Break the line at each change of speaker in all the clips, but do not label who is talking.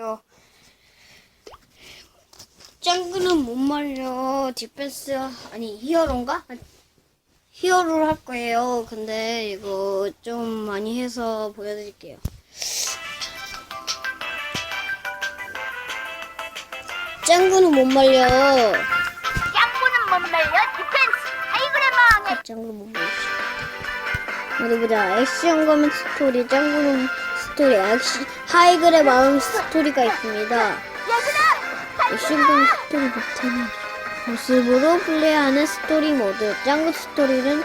어. 짱구는 못 말려 디펜스 아니 히어로인가? 히어로를 할 거예요. 근데 이거 좀 많이 해서 보여드릴게요. 짱구는 못 말려.
짱구는 못 말려 디펜스 하이그레 망해
짱구는 못 말려. 어디 보자. 액션 가면 스토리, 짱구는 스토리, 액션 하이글의 마음 스토리가 있습니다. 액션감 스토리 못하는 모습으로 플레이하는 스토리 모드. 짱구 스토리는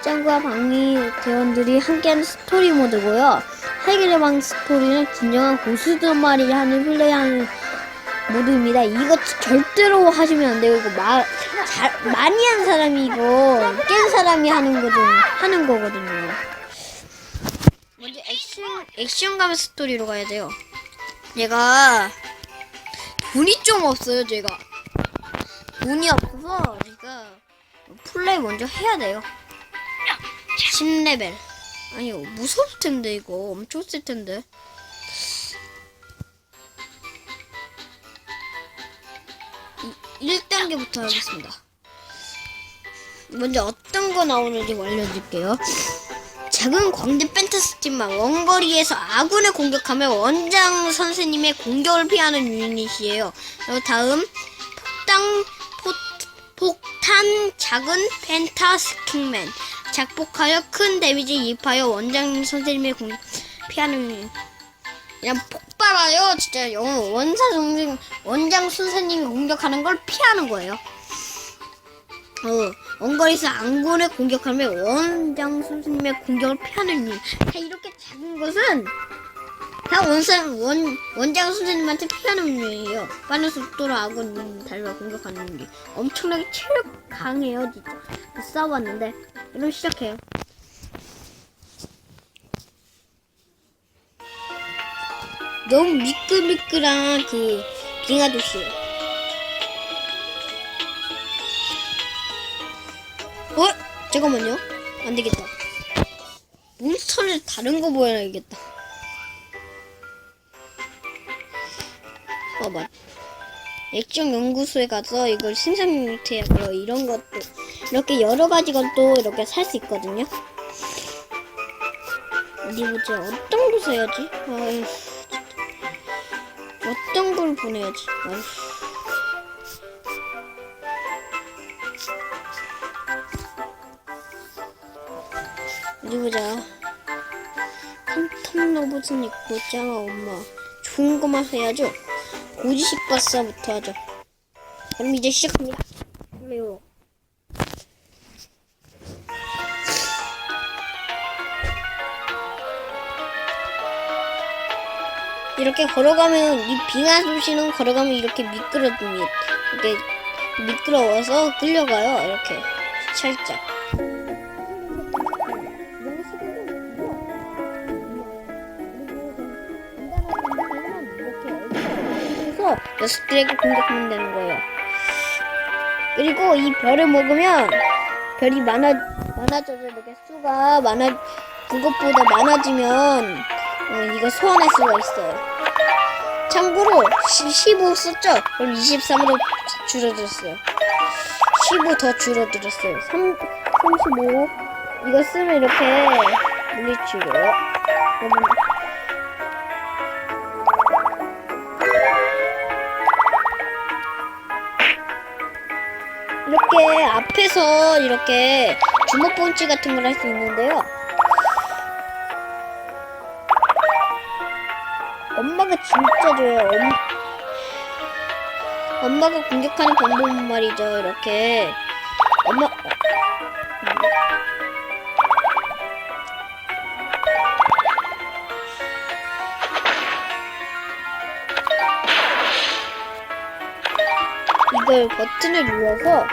짱구와 방위 대원들이 함께하는 스토리 모드고요. 하이겔의 방 스토리는 진정한 고수들만이 하는 플레이하는 모드입니다. 이거 절대로 하시면 안 돼요. 이거 마, 잘, 많이 한 사람이 이거 깬 사람이 하는 거든 하는 거거든요. 먼저 액션 액션감 스토리로 가야 돼요. 얘가 돈이 좀 없어요, 제가. 돈이 없어서 제가 플레이 먼저 해야 돼요. 10레벨. 아니, 무서울 텐데, 이거. 엄청 쓸 텐데. 이, 1단계부터 하겠습니다. 먼저 어떤 거 나오는지 알려드릴게요. 작은 광대 펜타스팀만 원거리에서 아군을 공격하며 원장 선생님의 공격을 피하는 유닛이에요. 다음 폭탄 포, 폭탄 작은 펜타스킹맨 작폭하여 큰 데미지 입하여 원장 선생님의 공격 피하는 유닛. 그냥 폭발하여 진짜 영 원사 선생 원장 선생님이 공격하는 걸 피하는 거예요. 어, 원거리에서 안군을 공격하면 원장 선생님의 공격을 피하는 일. 다 이렇게 작은 것은 다 원산 원 원장 선생님한테 피하는 일이에요. 빠른 속도로 아군 달과 공격하는 일. 엄청나게 체력 강해요, 진짜. 싸워봤는데 그럼 시작해요. 너무 미끌미끌한 그 빙하 도시예요. 어? 잠깐만요. 안 되겠다. 몬스터를 다른 거 보여야겠다. 어, 맞. 액정 연구소에 가서 이걸 생산해야 돼요. 이런 것도. 이렇게 여러 가지 것도 이렇게 살 수 있거든요. 어디 보자. 어떤 거 사야지? 진짜. 어떤 걸 보내야지? 아휴. 어디 보자. 컴텀 로봇은 있고 짱아 엄마. 좋은 것만 해야죠. 고지식 바사부터 하죠. 그럼 이제 시작합니다. 그래요. 이렇게 걸어가면 이 빙하 도시는 걸어가면 이렇게 미끄러집니다. 이렇게 미끄러워서 끌려가요. 이렇게 살짝. 녀석들에게 공격하면 되는 거예요. 그리고 이 별을 먹으면 별이 많아 많아져서 이렇게 수가 많아 그것보다 많아지면 어, 이거 소환할 수가 있어요. 참고로 15 썼죠? 그럼 23으로 줄어들었어요. 15 더 줄어들었어요. 3, 35 이거 쓰면 이렇게 물리치고 이렇게 앞에서 이렇게 주먹 펀치 같은 걸 할 수 있는데요. 엄마가 진짜 좋아요. 엄... 엄마가 공격하는 방법은 말이죠. 이렇게 엄마 어, 이걸 버튼을 눌러서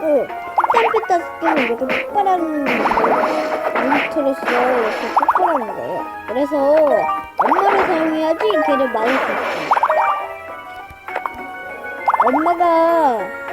어, 땀뺐다 스킨은 이렇게 폭발하는 몬스터로서 이렇게 폭발하는 거예요. 그래서 엄마를 사용해야지 걔를 수 있어요. 엄마가